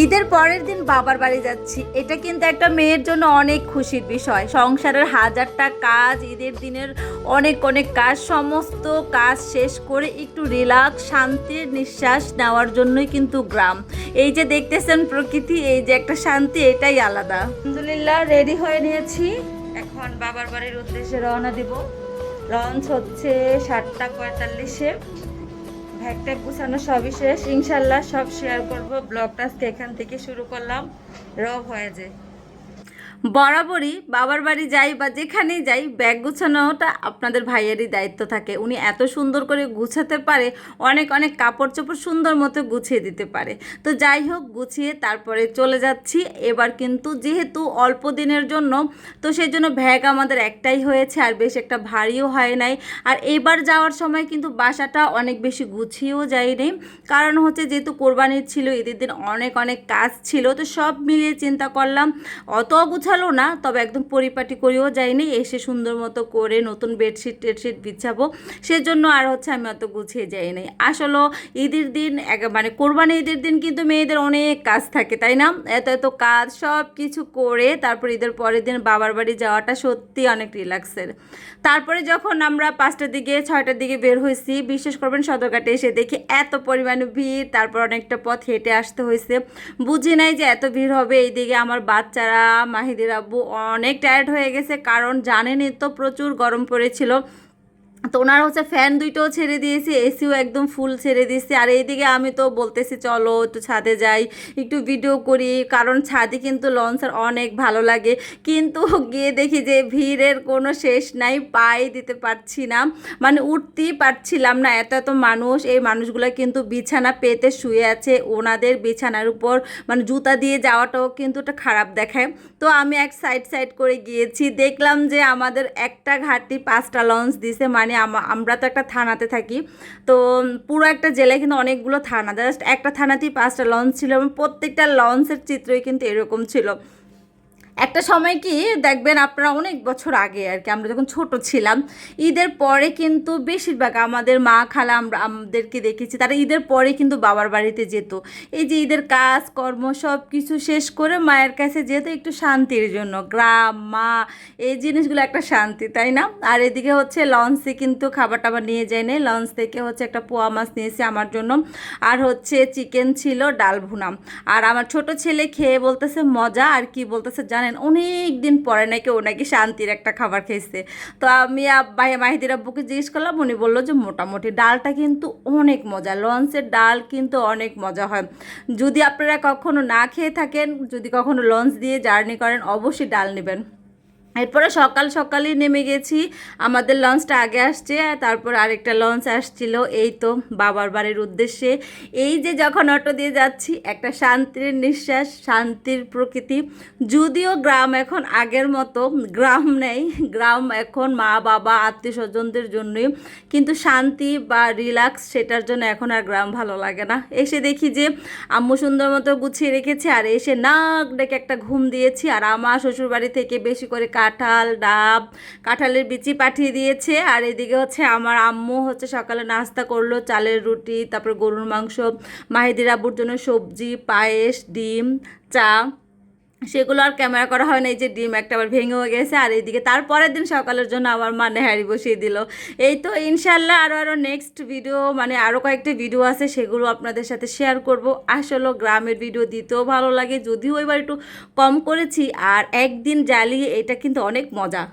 ঈদের পরের দিন বাবার বাড়ি যাচ্ছি। এটা কিন্তু একটা মেয়ের জন্য অনেক খুশির বিষয়। সংসারের হাজারটা কাজ, ঈদের দিনের অনেক অনেক কাজ, সমস্ত কাজ শেষ করে একটু রিল্যাক্স শান্তির নিঃশ্বাস নেওয়ার জন্যই কিন্তু গ্রাম। এই যে দেখতেছেন প্রকৃতি, এই যে একটা শান্তি, এটাই আলাদা। আলহামদুলিল্লাহ রেডি হয়ে নিয়েছি। এখন বাবার বাড়ির উদ্দেশ্যে রওনা দিব। লঞ্চ হচ্ছে সাতটা পঁয়তাল্লিশে। ভ্যাগ ট্যাগ গুছানো সবই শেষ। ইনশাল্লাহ সব শেয়ার করব। ব্লগটা এখান থেকে শুরু করলাম। রব হয়ে যায়। বরাবরই বাবার বাড়ি যাই বা যেখানেই যাই, ব্যাগ গুছানোটা আপনাদের ভাইয়েরই দায়িত্ব থাকে। উনি এত সুন্দর করে গুছাতে পারে, অনেক অনেক কাপড় চোপড় সুন্দর মতো গুছিয়ে দিতে পারে। তো যাই হোক, গুছিয়ে তারপরে চলে যাচ্ছি। এবার কিন্তু যেহেতু অল্প দিনের জন্য, তো সেই জন্য ব্যাগ আমাদের একটাই হয়েছে আর বেশ একটা ভারীও হয় নাই। আর এবার যাওয়ার সময় কিন্তু বাসাটা অনেক বেশি গুছিয়েও যায়নি। কারণ হচ্ছে যেহেতু কোরবানির ছিল, ঈদের দিন অনেক অনেক কাজ ছিল, তো সব মিলিয়ে চিন্তা করলাম, অত গুছালো না, তবে একদম পরিপাটি করেও যাইনি, এসে সুন্দর মতো করে নতুন বেডশিট টেডশিট বিছাবো। সেজন্য আর হচ্ছে আমি অত গুছিয়ে যাইনি আসলে ঈদের দিন মানে কোরবানি ঈদের দিন কিন্তু মেয়েদের অনেক কাজ থাকে, তাই না? এত এত কাজ সব কিছু করে তারপর ঈদের পরের দিন বাবার বাড়ি যাওয়াটা সত্যি অনেক রিল্যাক্সের। তারপরে যখন আমরা পাঁচটার দিকে, ছয়টার দিকে বের হয়েছি, বিশ্বাস করবেন সদরঘাটে এসে দেখি এত পরিমাণে ভিড়, তারপর অনেকটা পথ হেঁটে আসতে হয়েছে। বুঝি নাই যে এত ভিড় হবে, এইদিকে আমার বাচ্চারা, মাহিদির আব্বু অনেক টায়ার্ড হয়ে গেছে, কারণ জানেনই তো প্রচুর গরম পড়েছিল। তো ওনার হচ্ছে ফ্যান দুইটাও ছেড়ে দিয়েছি এসিও একদম ফুল ছেড়ে দিয়েছে। আর এইদিকে আমি তো বলতেছি, চলো একটু ছাদে যাই, একটু ভিডিও করি, কারণ ছাদে কিন্তু লঞ্চের অনেক ভালো লাগে। কিন্তু গিয়ে দেখি যে ভিড়ের কোনো শেষ নাই, পাই দিতে পারছি না মানে উঠতেই পারছিলাম না। এত এত মানুষ, এই মানুষগুলো কিন্তু বিছানা পেতে শুয়ে আছে। ওনাদের বিছানার উপর মানে জুতা দিয়ে যাওয়াটাও কিন্তু একটা খারাপ দেখায়। তো আমি এক সাইড সাইড করে গিয়েছি। দেখলাম যে আমাদের একটা ঘাটি পাঁচটা লঞ্চ দিছে মানে আমা- আমরা তো একটা থানাতে থাকি। তো পুরো একটা জেলায় কিন্তু অনেকগুলো থানা জাস্ট একটা থানাতেই পাঁচটা লঞ্চ ছিল এবং প্রত্যেকটা লঞ্চের চিত্রই কিন্তু এরকম ছিল। একটা সময় কি, দেখবেন আপনারা অনেক বছর আগে আর কি, আমরা যখন ছোট ছিলাম, ঈদের পরে কিন্তু বেশিরভাগ আমাদের মা খালা আমরা, আমাদেরকে দেখেছি, তারা ঈদের পরে কিন্তু বাবার বাড়িতে যেত। এই যে ঈদের কাজ, কর্ম সব কিছু শেষ করে মায়ের কাছে যেত একটু শান্তির জন্য, গ্রাম, মা, এই জিনিসগুলো একটা শান্তি, তাই না? আর এদিকে হচ্ছে লঞ্চে কিন্তু খাবার টাবার নিয়ে যায় নাই, লঞ্চ থেকে হচ্ছে একটা পোয়া মাছ নিয়েছে আমার জন্য, আর হচ্ছে চিকেন ছিল ডাল ভুনা। আর আমার ছোট ছেলে খেয়ে বলতেছে মজা, আর কি বলতেছে জানেন অনেক দিন পরে নাকি ও নাকি শান্তির একটা খাবার খেয়েছে। তো আমি মাহিদির আব্বুকে জিজ্ঞেস করলাম, উনি বলল যে মোটামুটি ডালটা কিন্তু অনেক মজা, লঞ্চের ডাল কিন্তু অনেক মজা হয়। যদি আপনারা কখনো না খেয়ে থাকেন, যদি কখনো লঞ্চ দিয়ে জার্নি করেন, অবশ্যই ডাল নেবেন। এরপরে সকাল সকালই নেমে গেছি। আমাদের লঞ্চটা আগে আসছে, তারপর আরেকটা লঞ্চ আসছিল। এই তো বাবার বাড়ির উদ্দেশ্যে। এই যে যখন অটো দিয়ে যাচ্ছি, একটা শান্তির নিঃশ্বাস, শান্তির প্রকৃতি। যদিও গ্রাম এখন আগের মতো গ্রাম নেই, গ্রাম এখন মা, বাবা আত্মীয় স্বজনদের জন্যই। কিন্তু শান্তি বা রিল্যাক্স সেটার জন্য এখন আর গ্রাম ভালো লাগে না। এসে দেখি যে আম্মু সুন্দর মতো গুছিয়ে রেখেছে, আর এসে নাক ডেকে একটা ঘুম দিয়েছি। আর আমার শ্বশুর বাড়ি থেকে বেশি করে কাঁঠাল, ডাব, কাঁঠালের বিচি পাঠিয়ে দিয়েছে। আর এদিকে হচ্ছে আমার আম্মু হচ্ছে সকালে নাস্তা করল, চালের রুটি, তারপর গরুর মাংস, মাহিদির আব্বুর জন্য সবজি, পায়েস, ডিম, চা। সেগুলো আর ক্যামেরা করা হয় না, এই যে ডিম একটা আবার ভেঙেও গেছে আর এইদিকে তারপরের দিন সকালের জন্য আবার মা নেহারি বসিয়ে দিল। এই তো ইনশাল্লাহ আরও আরও নেক্সট ভিডিও মানে আরও কয়েকটা ভিডিও আছে, সেগুলো আপনাদের সাথে শেয়ার করব। আসলে গ্রামের ভিডিও দিতেও ভালো লাগে, যদিও এবার একটু কম করেছি, আর একদিন জ্বালিয়ে এটা কিন্তু অনেক মজা।